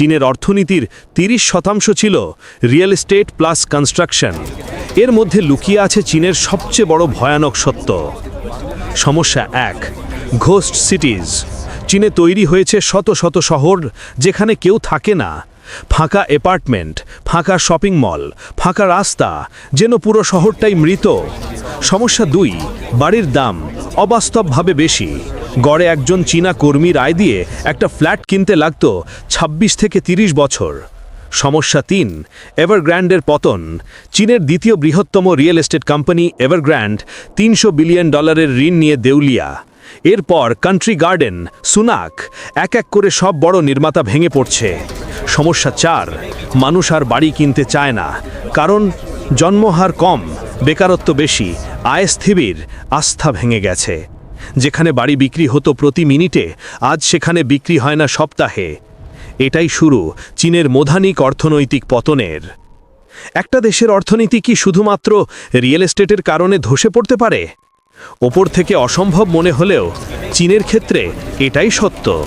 চীনের অর্থনীতির তিরিশ শতাংশ ছিল রিয়েল এস্টেট প্লাস কনস্ট্রাকশন। এর মধ্যে লুকিয়ে আছে চীনের সবচেয়ে বড় ভয়ানক সত্য। সমস্যা এক, ঘোস্ট সিটিজ। চীনে তৈরি হয়েছে শত শত শহর যেখানে কেউ থাকে না। ফাঁকা অ্যাপার্টমেন্ট, ফাঁকা শপিং মল, ফাঁকা রাস্তা, যেন পুরো শহরটাই মৃত। সমস্যা দুই, বাড়ির দাম। অবাস্তবভাবে বেশি। গড়ে একজন চীনা কর্মীর আয় দিয়ে একটা ফ্ল্যাট কিনতে লাগত ২৬ থেকে ৩০ বছর। সমস্যা তিন, এভারগ্র্যান্ডের পতন। চীনের দ্বিতীয় বৃহত্তম রিয়েল এস্টেট কোম্পানি এভারগ্র্যান্ড তিনশো বিলিয়ন ডলারের ঋণ নিয়ে দেউলিয়া। এরপর কান্ট্রি গার্ডেন, সুনাক, এক এক করে সব বড় নির্মাতা ভেঙে পড়ছে। সমস্যা চার, মানুষ আর বাড়ি কিনতে চায় না। কারণ জন্মহার কম, বেকারত্ব বেশি আয় স্থিবির আস্থা ভেঙে গেছে। যেখানে বাড়ি বিক্রি হতো প্রতি মিনিটে, আজ সেখানে বিক্রি হয় না সপ্তাহে। এটাই শুরু চীনের মোধানিক অর্থনৈতিক পতনের। একটা দেশের অর্থনীতি কি শুধুমাত্র রিয়েল এস্টেটের কারণে ধসে পড়তে পারে? ওপর থেকে অসম্ভব মনে হলেও চীনের ক্ষেত্রে এটাই সত্য।